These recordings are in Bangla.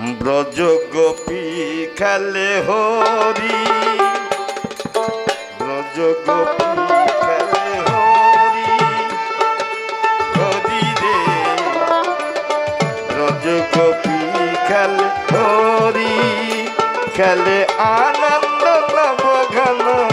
ব্রজ গোপী খেলে হরি। ব্রজ গোপী খেলে হরি। হরি রে। ব্রজ গোপী খেলে হরি। খেলে আনন্দ, নব ঘন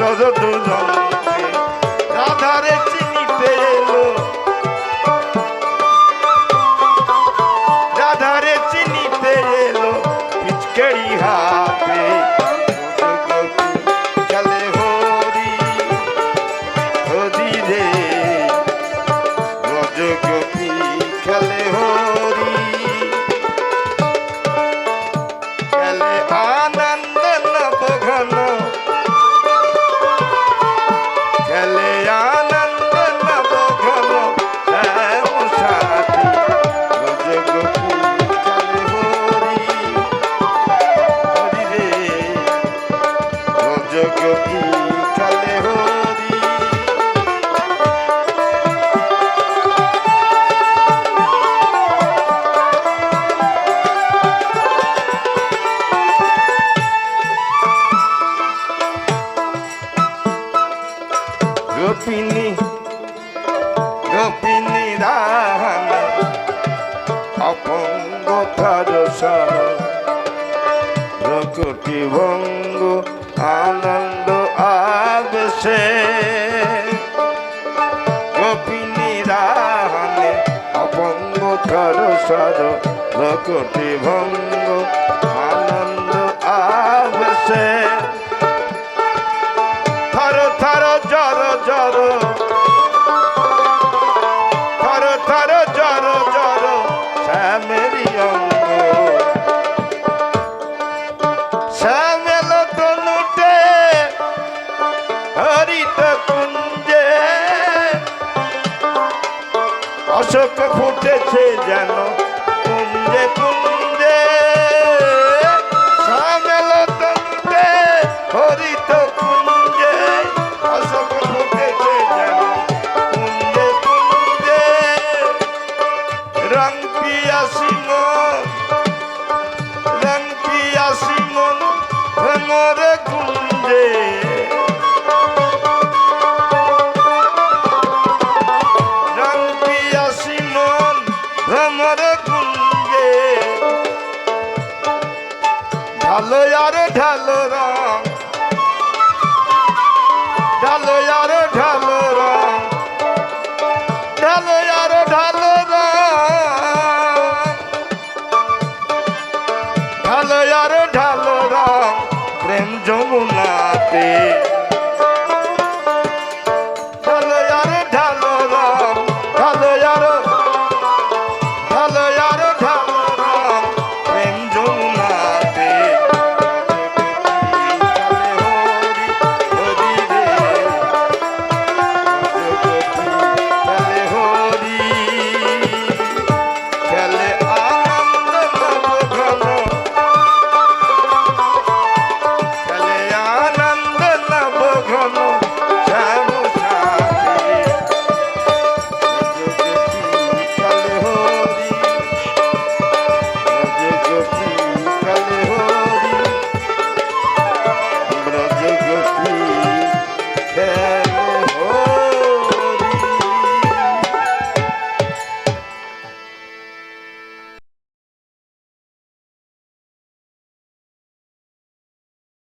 সজ দুজন রাধারে চিনিতে এলো রাধারে চিনিতে এলো পিচকেড়ি হা গোপিনী গোপিনী রাম, অপঙ্গ সর প্রকটি ভঙ্গ, আনন্দ আবেশে। গোপিনী রামে, অপঙ্গ সর প্রকটি ভঙ্গ, আনন্দ আবেশে। চোখ ফুটেছে যেন। আমার কুঞ্জে ঢালো আর ঢালো রাম। ঢালো আর ঢালো রাম। ঢালো আর ঢালো রাম। আর ঢালো প্রেম যমুনাতে